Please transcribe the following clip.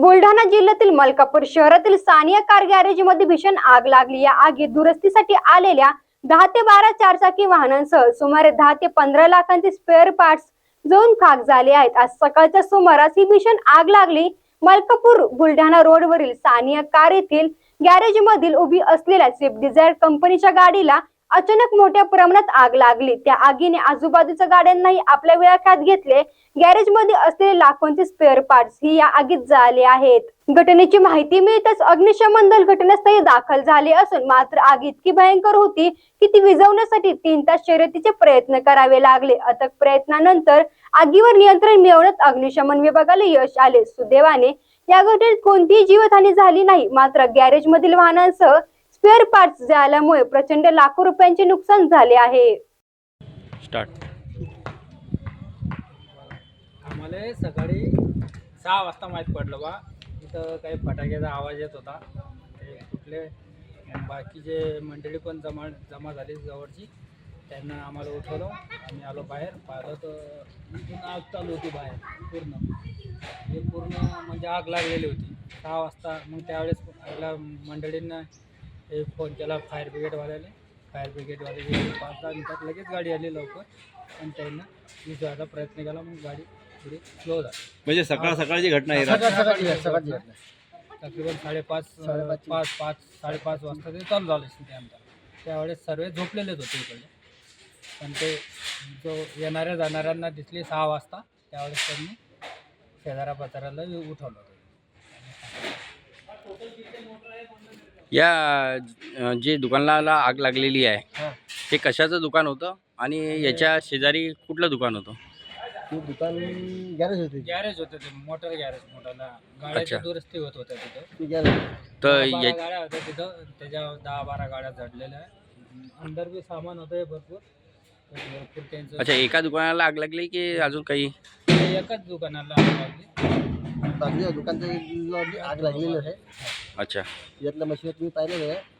बुलढाणा जिल्ह्यातील मलकापूर शहरातील सानिया कार गॅरेजमध्ये भीषण आग लागली. या आगीत दुरुस्तीसाठी आलेल्या दहा ते बारा चारचाकी वाहनांसह सुमारे दहा ते पंधरा लाखांचे स्पेअर पार्ट्स जळून खाक झाले आहेत. आज सकाळच्या सुमारास ही भीषण आग लागली. मलकापूर बुलढाणा रोडवरील सानिया कार येथील गॅरेज मधील उभी असलेल्या स्विफ्ट डिझायर कंपनीच्या गाडीला अचानक मोठ्या प्रमाणात आग लागली. त्या आगीने आजूबाजूच्या गाड्यांनाही आपल्या विळख्यात घेतले. गॅरेजमध्ये असलेले लाखोंचे स्पेअर पार्ट्स ही या आगीत झाले आहेत. घटनेची माहिती मिळताच अग्निशमन दल घटनास्थळी दाखल झाले असून मात्र आग इतकी भयंकर होती की ती विझवण्यासाठी तीन तास शर्यतीचे प्रयत्न करावे लागले. अथक प्रयत्नानंतर आगीवर नियंत्रण मिळवण्यात अग्निशमन विभागाला यश आले. सुदैवाने या घटनेत कोणतीही जीवितहानी झाली नाही. मात्र गॅरेज मधील वाहनांसह स्पेअर पार्ट्स झाल्यामुळे प्रचंड लाखो रुपयांचे नुकसान झाले आहे. स्टार्ट. आम्हाला सकाळी सहा वाजता माहीत पडलं बा. इथं काही फटाक्याचा आवाज येत होता. ते कुठले? बाकीचे मंडळी पण जमा जमा झाली जवळची त्यांना आम्हाला उठवलं. आम्ही आलो बाहेर. पाहिलं तर इथून आग चालू होती बाहेर पूर्ण. हे पूर्ण म्हणजे आग लागलेली होती. सहा वाजता मग त्यावेळेस आपल्या मंडळींना हे फोन केला फायर ब्रिगेडवाल्याने. फायर ब्रिगेडवाले पाच दहा मिनिटात लगेच गाडी आली लवकर. पण त्यांना विजवायचा प्रयत्न केला मग गाडी थोडी स्लो झाली. म्हणजे सकाळ सकाळची घटना आहे सकाळ सकाळची सकाळची घटना. तकरीबन साडेपाच अं, पाच पाच साडेपाच वाजता ते चालू झालं त्यानंतर त्यावेळेस सर्व झोपलेलेच होते इकडे. पण ते जो येणाऱ्या जाणाऱ्यांना दिसले सहा वाजता त्यावेळेस त्यांनी शेजारा पाजाराला उठवलं होतं. या जे दुकानाला आग लागलेली आहे ते कशाचं दुकान होतं? आणि याच्या शेजारी कुठलं दुकान होतं? ते दुकान गॅरेज होते. गॅरेज होतं ते मोटर गॅरेज अच्छा. गाड्याच्या दुरुस्ती होत होत्या तिथं. ते गॅरेज तर दहा बारा या गाड्या होत्या तिथं त्याच्या दहा बारा गाड्या जडलेल्या आहे अंदर बी सामान होतं भरपूर. तर भरपूर त्यांचं. अच्छा एका दुकानाला आग लागली की अजून काही? ते एकाच दुकानाला आग लागली बाकी दुकानचं आग लागलेलं आहे. अच्छा. यातल्या मशीन तुम्ही पाहिलेलं आहे.